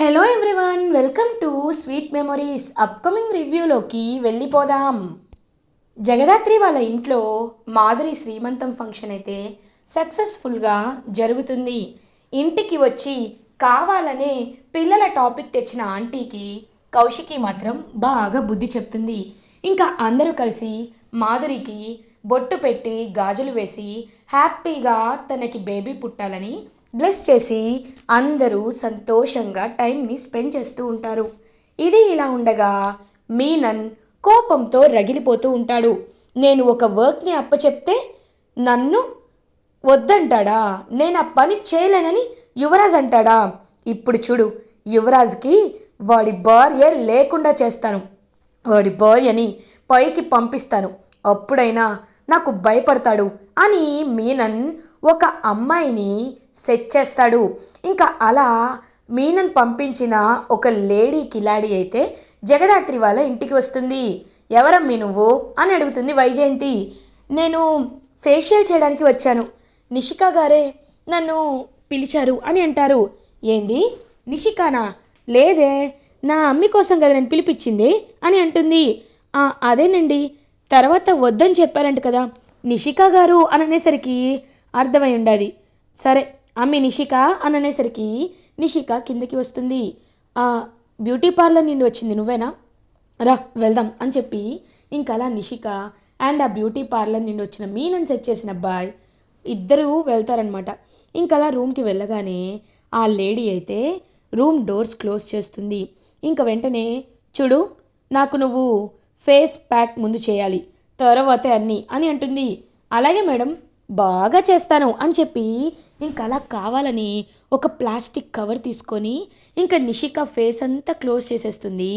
Hello everyone welcome to sweet memories upcoming రివ్యూలోకి వెళ్ళిపోదాం. జగదాత్రి వాళ్ళ ఇంట్లో మాధురి శ్రీమంతం ఫంక్షన్ అయితే సక్సెస్ఫుల్గా జరుగుతుంది. ఇంటికి వచ్చి కావాలనే పిల్లల టాపిక్ తెచ్చిన ఆంటీకి కౌశికి మాత్రం బాగా బుద్ధి చెప్తుంది. ఇంకా అందరూ కలిసి మాధురికి బొట్టు పెట్టి గాజులు వేసి హ్యాపీగా తనకి బేబీ పుట్టాలని బ్లెస్ చేసి అందరూ సంతోషంగా టైంని స్పెండ్ చేస్తూ ఉంటారు. ఇది ఇలా ఉండగా మీనన్ కోపంతో రగిలిపోతూ ఉంటాడు. నేను ఒక వర్క్ని అప్పచెప్తే నన్ను వద్దంటాడా? నేను ఆ పని చేయలేనని యువరాజ్ అంటాడా? ఇప్పుడు చూడు యువరాజ్కి వాడి భార్య లేకుండా చేస్తాను. వాడి భార్యని పైకి పంపిస్తాను. అప్పుడైనా నాకు భయపడతాడు అని మీనన్ ఒక అమ్మాయిని సెట్ చేస్తాడు. ఇంకా అలా మీనన్ పంపించిన ఒక లేడీ కిలాడి అయితే జగదాత్రి వాళ్ళ ఇంటికి వస్తుంది. ఎవరమ్మీ నువ్వు? అని అడుగుతుంది వైజయంతి. నేను ఫేషియల్ చేయడానికి వచ్చాను. నిషికా గారే నన్ను పిలిచారు అని అంటారు. ఏంది? నిషికానా? లేదే నా అమ్మి కోసం కదా నేను పిలిపించింది అని అంటుంది. అదేనండి. తర్వాత వద్దని చెప్పారంట కదా. నిషికా గారు అని అనేసరికి అర్థమై ఉండాది. సరే ఆమె నిషిక అని అనేసరికి నిషిక కిందకి వస్తుంది. "ఆ, బ్యూటీ పార్లర్ నుండి వచ్చింది నువ్వేనా? రా వెళ్దాం అని చెప్పి ఇంకా అలా నిషిక అండ్ ఆ బ్యూటీ పార్లర్ నుండి వచ్చిన మీనని సెట్ చేసిన అబ్బాయి ఇద్దరూ వెళ్తారనమాట ఇంకా అలా రూమ్కి వెళ్ళగానే ఆ లేడీ అయితే రూమ్ డోర్స్ క్లోజ్ చేస్తుంది. ఇంకా వెంటనే చూడు నాకు నువ్వు ఫేస్ ప్యాక్ ముందు చేయాలి తర్వాతే అన్నీ అని అంటుంది. అలాగే మేడం బాగా చేస్తాను అని చెప్పి ఇంకా అలా కావాలని ఒక ప్లాస్టిక్ కవర్ తీసుకొని ఇంకా నిషిక ఫేస్ అంతా క్లోజ్ చేసేస్తుంది.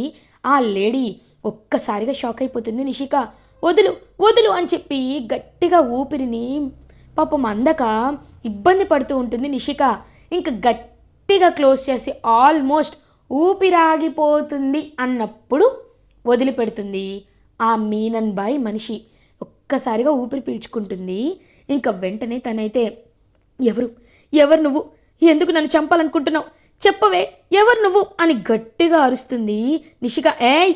ఆ లేడీ ఒక్కసారిగా షాక్ అయిపోతుంది. నిషిక వదులు వదులు అని చెప్పి గట్టిగా ఊపిరిని పాపం అందక ఇబ్బంది పడుతూ ఉంటుంది నిషిక. ఇంకా గట్టిగా క్లోజ్ చేసి ఆల్మోస్ట్ ఊపిరాగిపోతుంది అన్నప్పుడు వదిలిపెడుతుంది ఆ మీనన్ బాయ్ మనిషి ఒక్కసారిగా ఊపిరి పీల్చుకుంటుంది. ఇంకా వెంటనే తనైతే ఎవరు? ఎవరు నువ్వు? ఎందుకు నన్ను చంపాలనుకుంటున్నావు? చెప్పవే ఎవరు నువ్వు? అని గట్టిగా అరుస్తుంది నిషిక. ఏయ్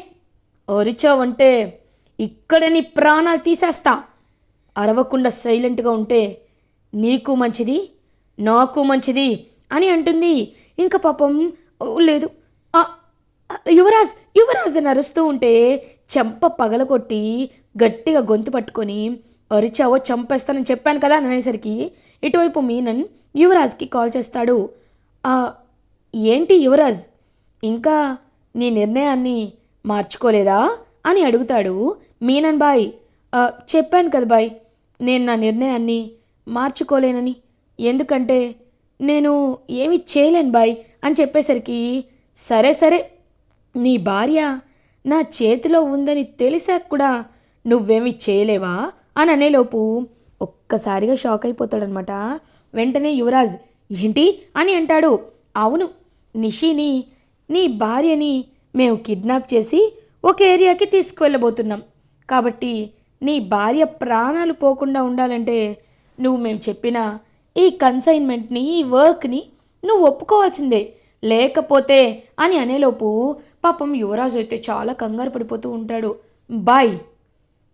అరిచావంటే ఇక్కడే నీ ప్రాణాలు తీసేస్తా. అరవకుండా సైలెంట్గా ఉంటే నీకు మంచిది నాకు మంచిది అని అంటుంది. ఇంకా పాపం లేదు. యువరాజ్ యువరాజ్ అని అరుస్తూ ఉంటే చెంప పగలగొట్టి గట్టిగా గొంతు పట్టుకొని అరిచావో చంపేస్తానని చెప్పాను కదా అని అనేసరికి ఇటువైపు మీనన్ యువరాజ్కి కాల్ చేస్తాడు. ఏంటి యువరాజ్? ఇంకా నీ నిర్ణయాన్ని మార్చుకోలేదా? అని అడుగుతాడు మీనన్ బాయ్. చెప్పాను కదా బాయ్ నేను నా నిర్ణయాన్ని మార్చుకోలేనని. ఎందుకంటే నేను ఏమి చేయలేను బాయ్ అని చెప్పేసరికి సరే సరే నీ భార్య నా చేతిలో ఉందని తెలిసాక కూడా నువ్వేమి చేయలేవా? అని అనేలోపు ఒక్కసారిగా షాక్ అయిపోతాడనమాట. వెంటనే యువరాజ్ ఏంటి? అని అంటాడు. అవును నిషిని నీ భార్యని మేము కిడ్నాప్ చేసి ఒక ఏరియాకి తీసుకువెళ్ళబోతున్నాం. కాబట్టి నీ భార్య ప్రాణాలు పోకుండా ఉండాలంటే నువ్వు మేము చెప్పిన ఈ కన్సైన్మెంట్ని ఈ వర్క్ని నువ్వు ఒప్పుకోవాల్సిందే. లేకపోతే అని అనేలోపు పాపం యువరాజు అయితే చాలా కంగారు పడిపోతూ ఉంటాడు. బాయ్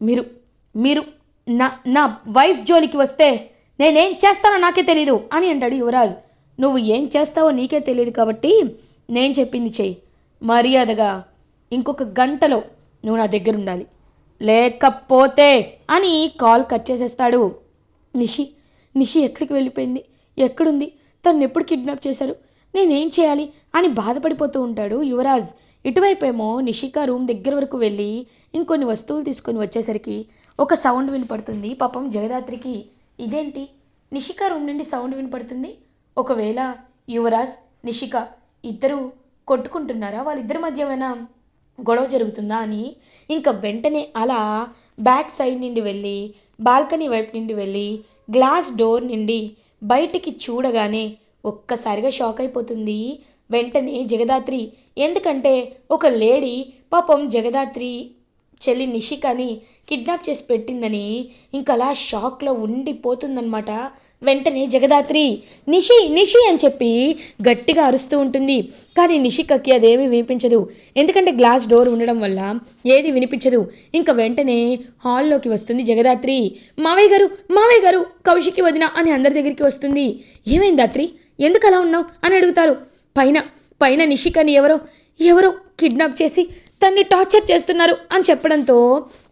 మీరు మీరు నా నా వైఫ్ జోలికి వస్తే నేనేం చేస్తానో నాకే తెలీదు అని అంటాడు యువరాజ్. నువ్వు ఏం చేస్తావో నీకే తెలియదు కాబట్టి నేను చెప్పింది చెయ్యి. మర్యాదగా ఇంకొక గంటలో నువ్వు నా దగ్గర ఉండాలి. లేకపోతే అని కాల్ కట్ చేసేస్తాడు నిషి. నిషి ఎక్కడికి వెళ్ళిపోయింది? ఎక్కడుంది? తను ఎప్పుడు కిడ్నాప్ చేశారు? నేనేం చేయాలి? అని బాధపడిపోతూ ఉంటాడు యువరాజ్. ఇటువైపేమో నిషిక రూమ్ దగ్గర వరకు వెళ్ళి ఇంకొన్ని వస్తువులు తీసుకొని వచ్చేసరికి ఒక సౌండ్ వినపడుతుంది. పాపం జగదాత్రికి ఇదేంటి? నిషిక రూమ్ నుండి సౌండ్ వినపడుతుంది? ఒకవేళ యువరాజ్ నిషిక ఇద్దరు కొట్టుకుంటున్నారా? వాళ్ళిద్దరి మధ్య ఏమైనా గొడవ జరుగుతుందా అని ఇంకా వెంటనే అలా బ్యాక్ సైడ్ నుండి వెళ్ళి బాల్కనీ వైపు నుండి వెళ్ళి గ్లాస్ డోర్ నుండి బయటికి చూడగానే ఒక్కసారిగా షాక్ అయిపోతుంది. వెంటనే జగదాత్రి ఎందుకంటే ఒక లేడీ పాపం జగదాత్రి చెల్లి నిషికని కిడ్నాప్ చేసి పెట్టిందని ఇంకా అలా షాక్లో ఉండిపోతుందన్నమాట. వెంటనే జగదాత్రి నిషి నిషి అని చెప్పి గట్టిగా అరుస్తూ ఉంటుంది. కానీ నిషికకి అదేమీ వినిపించదు. ఎందుకంటే గ్లాస్ డోర్ ఉండడం వల్ల ఏది వినిపించదు. ఇంకా వెంటనే హాల్లోకి వస్తుంది జగదాత్రి. మావయ్య గారు మావయ్య గారు కౌశికి వదిన అని అందరి దగ్గరికి వస్తుంది. ఏమైంది దాత్రి? ఎందుకు అలా ఉన్నావు? అని అడుగుతారు. పైన పైన నిషికని ఎవరో ఎవరో కిడ్నాప్ చేసి తన్ని టార్చర్ చేస్తున్నారు అని చెప్పడంతో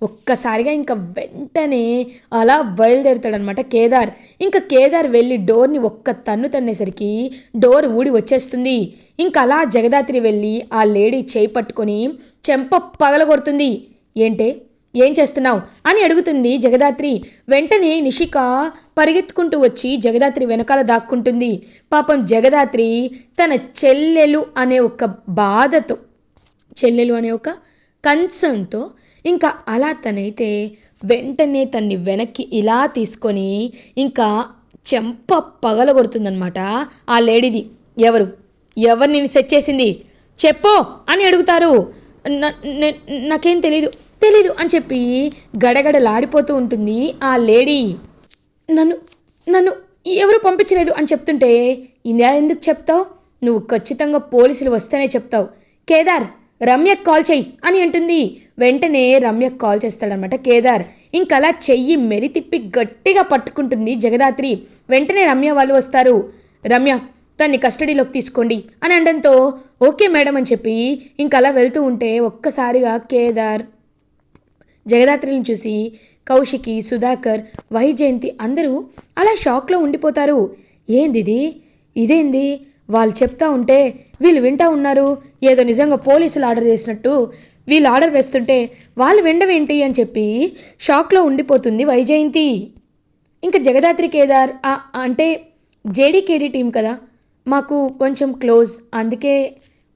ఒక్కసారిగా ఇంకా వెంటనే అలా బయలుదేరుతాడనమాట కేదార్. ఇంకా కేదార్ వెళ్ళి డోర్ని ఒక్క తన్ను తన్నేసరికి డోర్ ఊడి వచ్చేస్తుంది. ఇంకా అలా జగదాత్రి వెళ్ళి ఆ లేడీ చేయి పట్టుకొని చెంప పగలగొడుతుంది. ఏంటే? ఏం చేస్తున్నావు? అని అడుగుతుంది జగదాత్రి. వెంటనే నిషిక పరిగెత్తుకుంటూ వచ్చి జగదాత్రి వెనకాల దాక్కుంటుంది. పాపం జగదాత్రి తన చెల్లెలు అనే ఒక బాధతో చెల్లెలు అనే ఒక కన్సర్న్తో ఇంకా అలా తనైతే వెంటనే తన్ని వెనక్కి ఇలా తీసుకొని ఇంకా చెంప పగలగొడుతుందనమాట ఆ లేడీది. ఎవరు? ఎవరు నేను సెట్ చేసింది? చెప్పు అని అడుగుతారు. నాకేం తెలీదు. తెలీదు అని చెప్పి గడగడలాడిపోతూ ఉంటుంది ఆ లేడీ. నన్ను నన్ను ఎవరు పంపించలేదు అని చెప్తుంటే ఇలా ఎందుకు చెప్తావు? నువ్వు ఖచ్చితంగా పోలీసులు వస్తేనే చెప్తావు. కేదార్ రమ్యకు కాల్ చెయ్యి అని అంటుంది. వెంటనే రమ్యకు కాల్ చేస్తాడనమాట కేదార్. ఇంకలా చెయ్యి మెరి తిప్పి గట్టిగా పట్టుకుంటుంది జగదాత్రి. వెంటనే రమ్య వాళ్ళు వస్తారు. రమ్య తన్ని కస్టడీలోకి తీసుకోండి అని అనడంతో ఓకే మేడం అని చెప్పి ఇంకలా వెళ్తూ ఉంటే ఒక్కసారిగా కేదార్ జగదాత్రిని చూసి కౌశికి సుధాకర్ వైజయంతి అందరూ అలా షాక్లో ఉండిపోతారు. ఏందిది? ఇదేంది? వాళ్ళు చెప్తా ఉంటే వీళ్ళు వింటా ఉన్నారు. ఏదో నిజంగా పోలీసులు ఆర్డర్ చేసినట్టు వీళ్ళు ఆర్డర్ వేస్తుంటే వాళ్ళు వినడమేంటి అని చెప్పి షాక్లో ఉండిపోతుంది వైజయంతి. ఇంకా జగదాత్రి కేదార్ అంటే జేడీకేడీ టీం కదా? మాకు కొంచెం క్లోజ్. అందుకే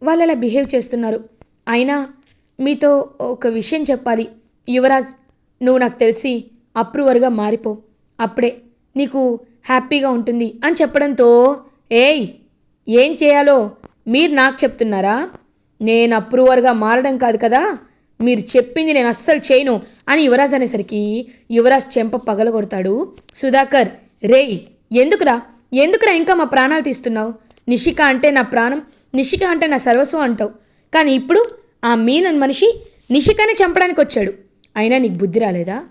వాళ్ళు అలా బిహేవ్ చేస్తున్నారు. అయినా మీతో ఒక విషయం చెప్పాలి. యువరాజ్ నువ్వు నాకు తెలిసి అప్రూవర్గా మారిపో. అప్పుడే నీకు హ్యాపీగా ఉంటుంది అని చెప్పడంతో ఏయ్ ఏం చేయాలో మీరు నాకు చెప్తున్నారా? నేను అప్రూవర్గా మారడం కాదు కదా మీరు చెప్పింది నేను అస్సలు చేయను అని యువరాజ్ అనేసరికి యువరాజ్ చెంప పగలగొడతాడు. సుధాకర్ రేయ్ ఎందుకురా? ఎందుకురా ఇంకా మా ప్రాణాలు తీస్తున్నావు? నిషిక అంటే నా ప్రాణం నిషిక అంటే నా సర్వస్వం అంటావు. కానీ ఇప్పుడు ఆ మీనన్ మనిషి నిషికని చంపడానికి వచ్చాడు అయినా నీకు బుద్ధి రాలేదా?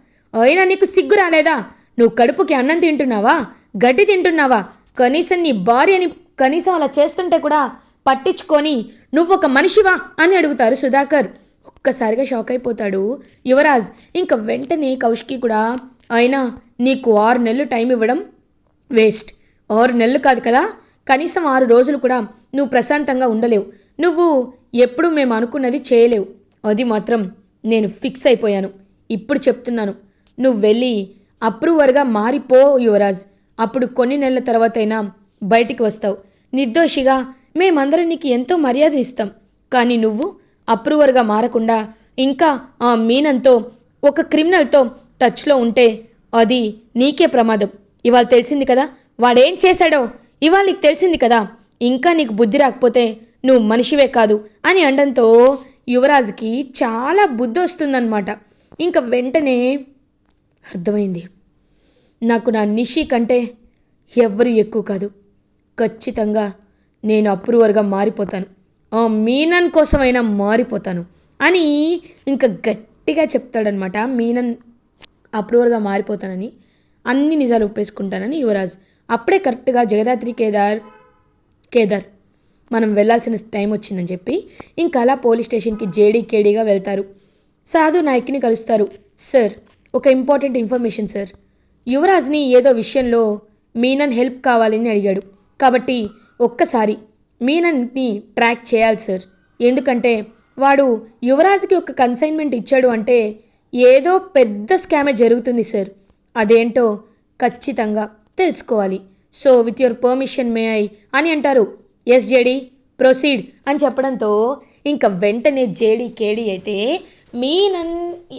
అయినా నీకు సిగ్గు రాలేదా? నువ్వు కడుపుకి అన్నం తింటున్నావా? గడ్డి తింటున్నావా? కనీసం నీ భార్యని కనీసం అలా చేస్తుంటే కూడా పట్టించుకొని నువ్వు ఒక మనిషివా అని అడుగుతారు సుధాకర్. ఒక్కసారిగా షాక్ అయిపోతాడు యువరాజ్. ఇంకా వెంటనే కౌష్కి కూడా అయినా నీకు ఆరు నెలలు టైం ఇవ్వడం వేస్ట్. ఆరు నెలలు కాదు కదా? కనీసం ఆరు రోజులు కూడా నువ్వు ప్రశాంతంగా ఉండలేవు. నువ్వు ఎప్పుడు మేము అనుకున్నది చేయలేవు. అది మాత్రం నేను ఫిక్స్ అయిపోయాను. ఇప్పుడు చెప్తున్నాను. నువ్వు వెళ్ళి అప్రూవర్గా మారిపో యువరాజ్. అప్పుడు కొన్ని నెలల తర్వాతైనా బయటికి వస్తావు. నిర్దోషిగా మేమందరం నీకు ఎంతో మర్యాద ఇస్తాం. కానీ నువ్వు అప్రూవర్గా మారకుండా ఇంకా ఆ మీనంతో ఒక క్రిమినల్తో టచ్లో ఉంటే అది నీకే ప్రమాదం. ఇవాళ తెలిసింది కదా? వాడేం చేశాడో? ఇవాళ నీకు తెలిసింది కదా? ఇంకా నీకు బుద్ధి రాకపోతే నువ్వు మనిషివే కాదు అని అండంతో యువరాజ్కి చాలా బుద్ధి వస్తుందన్నమాట. ఇంకా వెంటనే అర్థమైంది. నాకు నా నిషి కంటే ఎవ్వరు ఎక్కువ కాదు. ఖచ్చితంగా నేను అప్రూవర్గా మారిపోతాను. ఆ మీనన్ కోసమైనా మారిపోతాను అని ఇంకా గట్టిగా చెప్తాడనమాట మీనన్ అప్రూవర్గా మారిపోతానని అన్ని నిజాలు ఒప్పేసుకుంటానని యువరాజ్. అప్పుడే కరెక్ట్గా జగదాత్రి కేదార్ కేదార్ మనం వెళ్ళాల్సిన టైం వచ్చిందని చెప్పి ఇంకా అలా పోలీస్ స్టేషన్కి జేడీ కేడీగా వెళ్తారు. సాధు నాయక్ని కలుస్తారు. సార్ ఒక ఇంపార్టెంట్ ఇన్ఫర్మేషన్ సార్. యువరాజ్ని ఏదో విషయంలో మీనన్ హెల్ప్ కావాలని అడిగాడు. కాబట్టి ఒక్కసారి మీనన్ని ట్రాక్ చేయాలి సార్. ఎందుకంటే వాడు యువరాజ్కి ఒక కన్సైన్మెంట్ ఇచ్చాడు అంటే ఏదో పెద్ద స్కామే జరుగుతుంది సార్. అదేంటో ఖచ్చితంగా తెలుసుకోవాలి. So with your permission may I అని అంటారు. ఎస్ జేడి ప్రొసీడ్ అని చెప్పడంతో ఇంకా వెంటనే జేడి కేడి అయితే మీనన్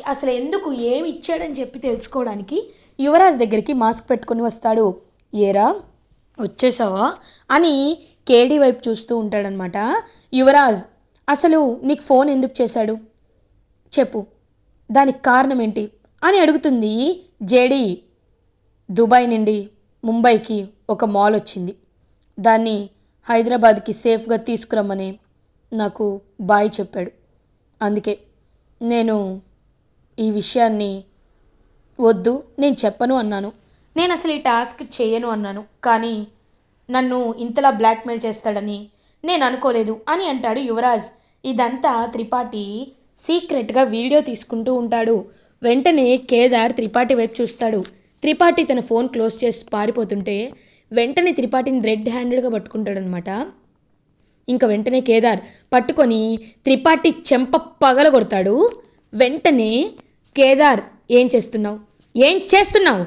అసలు ఎందుకు ఏమి ఇచ్చాడని చెప్పి తెలుసుకోవడానికి యువరాజ్ దగ్గరికి మాస్క్ పెట్టుకొని వస్తాడు. ఏరా వచ్చేసావా అని కేడీ వైపు చూస్తూ ఉంటాడనమాట యువరాజ్. అసలు నీకు ఫోన్ ఎందుకు చేశాడు? చెప్పు. దానికి కారణం ఏంటి? అని అడుగుతుంది జేడి దుబాయ్ నుండి ముంబైకి ఒక మాల్ వచ్చింది. దాన్ని హైదరాబాద్కి సేఫ్గా తీసుకురమ్మని నాకు బాయ్ చెప్పాడు. అందుకే నేను ఈ విషయాన్ని వద్దు నేను చెప్పను అన్నాను. నేను అసలు ఈ టాస్క్ చేయను అన్నాను. కానీ నన్ను ఇంతలా బ్లాక్మెయిల్ చేస్తాడని నేను అనుకోలేదు అని అంటాడు యువరాజ్. ఇదంతా త్రిపాఠి సీక్రెట్గా వీడియో తీసుకుంటూ ఉంటాడు. వెంటనే కేదార్ త్రిపాఠి వైపు చూస్తాడు. త్రిపాఠి తన ఫోన్ క్లోజ్ చేసి పారిపోతుంటే వెంటనే త్రిపాఠిని రెడ్ హ్యాండెడ్గా పట్టుకుంటాడనమాట ఇంకా వెంటనే కేదార్ పట్టుకొని త్రిపాఠి చెంప పగల కొడతాడు. వెంటనే కేదార్ ఏం చేస్తున్నావు? ఏం చేస్తున్నావు?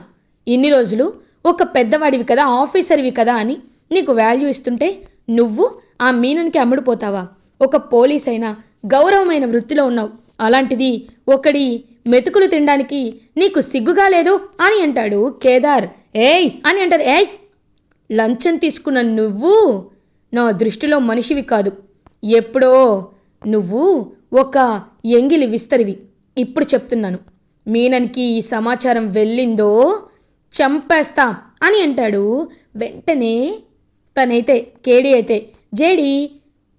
ఇన్ని రోజులు ఒక పెద్దవాడివి కదా ఆఫీసర్వి కదా అని నీకు వాల్యూ ఇస్తుంటే నువ్వు ఆ మీనన్కి అమ్ముడుపోతావా? ఒక పోలీస్ అయినా గౌరవమైన వృత్తిలో ఉన్నావు. అలాంటిది ఒకడి మెతుకులు తినడానికి నీకు సిగ్గుగా లేదు అని అంటాడు కేదార్. ఏయ్ అని అంటారు. ఏయ్ లంచం తీసుకున్న నువ్వు నా దృష్టిలో మనిషివి కాదు. ఎప్పుడో నువ్వు ఒక ఎంగిలి విస్తరివి. ఇప్పుడు చెప్తున్నాను. మీనన్కి ఈ సమాచారం వెళ్ళిందో చంపేస్తా అని అంటాడు. వెంటనే తనైతే కేడి అయితే జేడి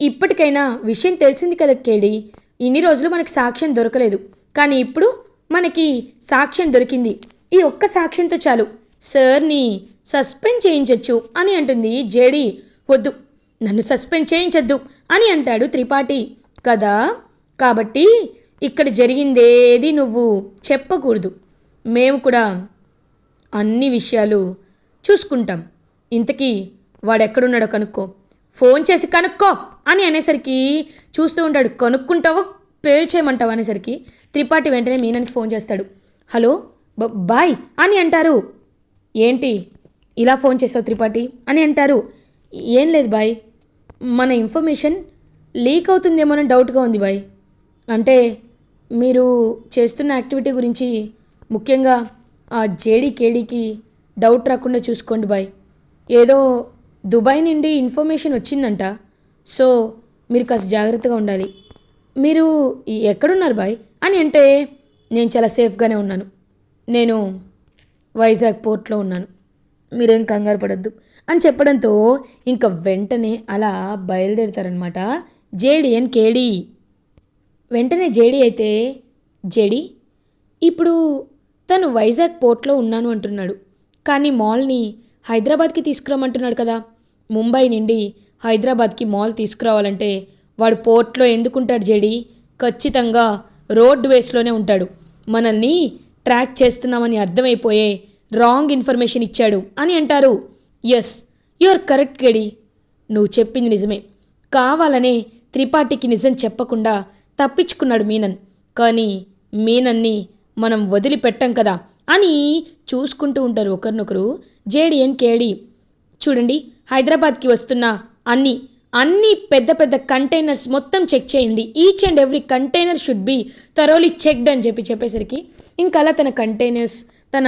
ఇప్పటికైనా విషయం తెలిసింది కదా కేడి ఇన్ని రోజులు మనకి సాక్ష్యం దొరకలేదు. కానీ ఇప్పుడు మనకి సాక్ష్యం దొరికింది. ఈ ఒక్క సాక్ష్యంతో చాలు. సార్ని సస్పెండ్ చేయించొచ్చు అని అంటుంది జేడి. వద్దు నన్ను సస్పెండ్ చేయించద్దు అని అంటాడు త్రిపాఠి. కదా? కాబట్టి ఇక్కడ జరిగిందేది నువ్వు చెప్పకూడదు. మేము కూడా అన్ని విషయాలు చూసుకుంటాం. ఇంతకీ వాడెక్కడున్నాడో కనుక్కో. ఫోన్ చేసి కనుక్కో అని అనేసరికి చూస్తూ ఉంటాడు. కనుక్కుంటావో? పేల్చేయమంటావు అనేసరికి త్రిపాఠి వెంటనే మీనానికి ఫోన్ చేస్తాడు. హలో బాయ్ అని అంటారు. ఏంటి? ఇలా ఫోన్ చేసావు త్రిపాఠి? అని అంటారు. ఏం లేదు బాయ్. మన ఇన్ఫర్మేషన్ లీక్ అవుతుందేమోనని డౌట్గా ఉంది బాయ్. అంటే మీరు చేస్తున్న యాక్టివిటీ గురించి ముఖ్యంగా ఆ జేడీ కేడీకి డౌట్ రాకుండా చూసుకోండి బాయ్. ఏదో దుబాయ్ నుండి ఇన్ఫర్మేషన్ వచ్చిందంట. సో మీరు కాస్త జాగ్రత్తగా ఉండాలి. మీరు ఎక్కడున్నారు బాయ్? అని అంటే నేను చాలా సేఫ్గానే ఉన్నాను. నేను వైజాగ్ పోర్ట్లో ఉన్నాను. మీరేం కంగారు పడద్దు. అని చెప్పడంతో ఇంకా వెంటనే అలా బయలుదేరుతారనమాట జేడి అండ్ కేడీ. వెంటనే జేడీ అయితే జేడి ఇప్పుడు తను వైజాగ్ పోర్ట్లో ఉన్నాను అంటున్నాడు. కానీ మాల్ని హైదరాబాద్కి తీసుకురమ్మంటున్నాడు కదా. ముంబై నుండి హైదరాబాద్కి మాల్ తీసుకురావాలంటే వాడు పోర్ట్లో ఎందుకుంటాడు జేడి? ఖచ్చితంగా రోడ్ వేస్లోనే ఉంటాడు. మనల్ని ట్రాక్ చేస్తున్నామని అర్థమైపోయే రాంగ్ ఇన్ఫర్మేషన్ ఇచ్చాడు అని అంటారు. ఎస్ యు ఆర్ కరెక్ట్ గడి. నువ్వు చెప్పింది నిజమే. కావాలనే త్రిపాఠికి నిజం చెప్పకుండా తప్పించుకున్నాడు మీనన్. కానీ మీనన్ని మనం వదిలిపెట్టం కదా అని చూసుకుంటూ ఉంటారు ఒకరినొకరు. జేడి అండ్ కేడి. చూడండి హైదరాబాద్కి వస్తున్న అన్ని అన్ని పెద్ద పెద్ద కంటైనర్స్ మొత్తం చెక్ చేయండి. Each and every container should be thoroughly checked అని చెప్పి చెప్పేసరికి ఇంకా అలా తన కంటైనర్స్ తన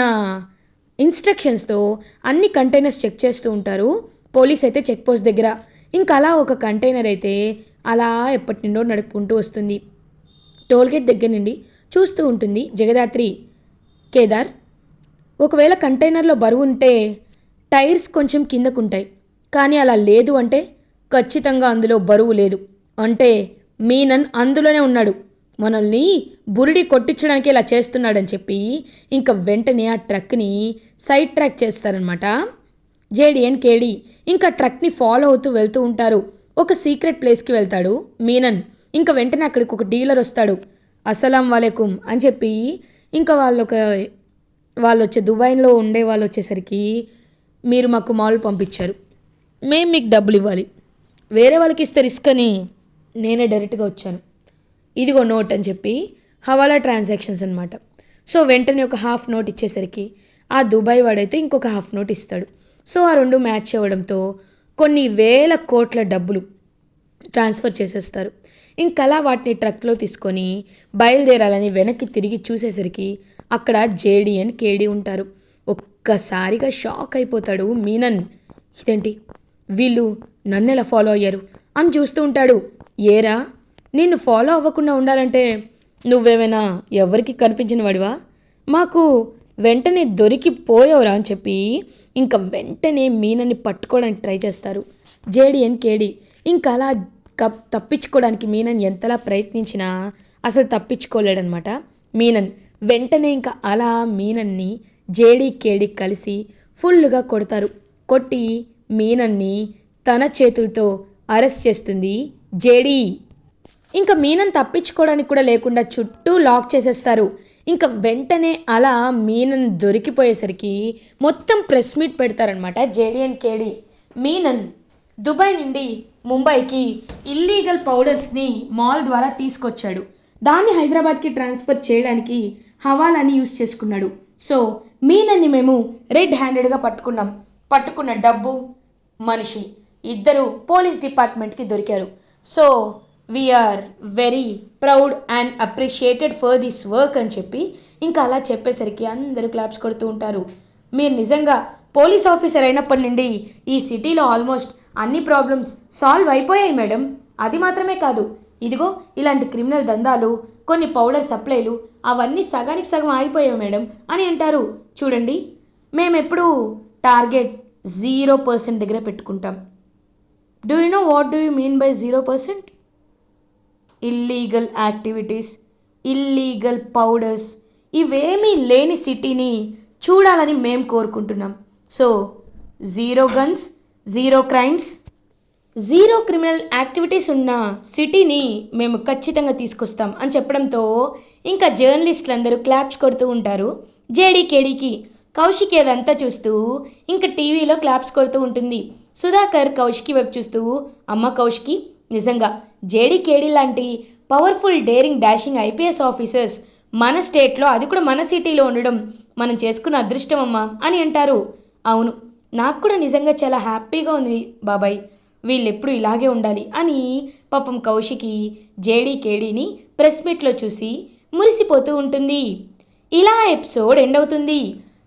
ఇన్స్ట్రక్షన్స్తో అన్ని కంటైనర్స్ చెక్ చేస్తూ ఉంటారు. పోలీస్ అయితే చెక్ పోస్ట్ దగ్గర. ఇంకా అలా ఒక కంటైనర్ అయితే అలా ఎప్పటి నుండో నడుపుకుంటూ వస్తుంది. టోల్గేట్ దగ్గర నుండి చూస్తూ ఉంటుంది. జగదాత్రి కేదార్ ఒకవేళ కంటైనర్లో బరువు ఉంటే టైర్స్ కొంచెం కిందకుంటాయి. కానీ అలా లేదు అంటే ఖచ్చితంగా అందులో బరువు లేదు. అంటే మీనన్ అందులోనే ఉన్నాడు. మనల్ని బురిడి కొట్టించడానికి ఇలా చేస్తున్నాడని చెప్పి ఇంకా వెంటనే ఆ ట్రక్ని సైడ్ ట్రాక్ చేస్తారనమాట జేడిఎన్ కేడి ఇంకా ట్రక్ని ఫాలో అవుతూ వెళ్తూ ఉంటారు. ఒక సీక్రెట్ ప్లేస్కి వెళ్తాడు మీనన్. ఇంకా వెంటనే అక్కడికి ఒక డీలర్ వస్తాడు. అస్సలం వాలేకుం అని చెప్పి ఇంకా వాళ్ళు ఒక వాళ్ళు వచ్చే దుబాయ్లో ఉండే వాళ్ళు వచ్చేసరికి మీరు మాకు మాల్ పంపించారు. మేము మీకు డబ్బులు ఇవ్వాలి వేరే వాళ్ళకి ఇస్తే రిస్క్ అని నేనే డైరెక్ట్గా వచ్చాను. ఇదిగో నోట్ అని చెప్పి హవాలా ట్రాన్సాక్షన్స్ అనమాట సో వెంటనే ఒక హాఫ్ నోట్ ఇచ్చేసరికి ఆ దుబాయ్ వాడైతే ఇంకొక హాఫ్ నోట్ ఇస్తాడు. సో ఆ రెండు మ్యాచ్ అవ్వడంతో కొన్ని వేల కోట్ల డబ్బులు ట్రాన్స్ఫర్ చేసేస్తారు. ఇంకలా వాటిని ట్రక్లో తీసుకొని బయలుదేరాలని వెనక్కి తిరిగి చూసేసరికి అక్కడ జేడీ అండ్ కేడీ ఉంటారు. ఒక్కసారిగా షాక్ అయిపోతాడు మీనన్. ఇదేంటి? వీళ్ళు నన్నెలా ఫాలో అయ్యారు? అని చూస్తూ ఉంటాడు. ఏరా నిన్ను ఫాలో అవ్వకుండా ఉండాలంటే నువ్వేమైనా ఎవరికి కనిపించిన వాడివా? మాకు వెంటనే దొరికిపోయావురా అని చెప్పి ఇంకా వెంటనే మీనని పట్టుకోవడానికి ట్రై చేస్తారు. జేడి అండ్ కేడి ఇంకా అలా కప్ తప్పించుకోవడానికి మీనన్ ఎంతలా ప్రయత్నించినా అసలు తప్పించుకోలేడనమాట మీనన్ వెంటనే ఇంకా అలా మీనన్ని జేడి కేడి కలిసి ఫుల్గా కొడతారు. కొట్టి మీనన్ని తన చేతులతో అరెస్ట్ చేస్తుంది జేడీ. ఇంకా మీనన్ తప్పించుకోవడానికి కూడా లేకుండా చుట్టూ లాక్ చేసేస్తారు. ఇంకా వెంటనే అలా మీనన్ దొరికిపోయేసరికి మొత్తం ప్రెస్ మీట్ పెడతారనమాట JD and KD. Menon Dubai నుండి ముంబైకి ఇల్లీగల్ పౌడర్స్ని మాల్ ద్వారా తీసుకొచ్చాడు. దాన్ని హైదరాబాద్కి ట్రాన్స్ఫర్ చేయడానికి హవాలాని యూస్ చేసుకున్నాడు. సో మీనన్ని మేము రెడ్ హ్యాండెడ్గా పట్టుకున్నాం. పట్టుకున్న డబ్బు మనిషి. ఇద్దరు పోలీస్ డిపార్ట్మెంట్కి దొరికారు. So we are very proud and appreciated for this work అని చెప్పి ఇంకా అలా చెప్పేసరికి అందరూ క్లాప్స్ కొడుతూ ఉంటారు. మీరు నిజంగా పోలీస్ ఆఫీసర్ అయినప్పటి నుండి ఈ సిటీలో ఆల్మోస్ట్ అన్ని ప్రాబ్లమ్స్ సాల్వ్ అయిపోయాయి మేడం. అది మాత్రమే కాదు. ఇదిగో ఇలాంటి క్రిమినల్ దందాలు కొన్ని పౌడర్ సప్లైలు అవన్నీ సగానికి సగం ఆగిపోయాయి మేడం అని అంటారు. చూడండి మేమెప్పుడు టార్గెట్ జీరో పర్సెంట్ దగ్గర పెట్టుకుంటాం. Do you know what do you mean by zero percent illegal activities illegal powders ఇవేమీ లేని సిటీని చూడాలని మేము కోరుకుంటున్నాం. So zero guns zero crimes zero criminal activities ఉన్న సిటీని మేము ఖచ్చితంగా తీసుకొస్తాం అని చెప్పడంతో ఇంకా జర్నలిస్టులందరూ క్లాప్స్ కొడుతూ ఉంటారు. జేడీకేడీకి కౌశిక్ అదంతా చూస్తూ ఇంకా టీవీలో క్లాప్స్ కొడుతూ ఉంటుంది. సుధాకర్ కౌశికి వైపు చూస్తూ అమ్మ కౌశికి నిజంగా జేడీ కేడీ లాంటి powerful daring dashing IPS officers మన స్టేట్లో అది కూడా మన సిటీలో ఉండడం మనం చేసుకున్న అదృష్టం అమ్మా అని అంటారు. అవును నాకు కూడా నిజంగా చాలా హ్యాపీగా ఉంది బాబాయ్. వీళ్ళెప్పుడు ఇలాగే ఉండాలి అని పాపం కౌశికి జేడీ కేడీని ప్రెస్ మీట్లో చూసి మురిసిపోతూ ఉంటుంది. ఇలా ఎపిసోడ్ ఎండ్ అవుతుంది.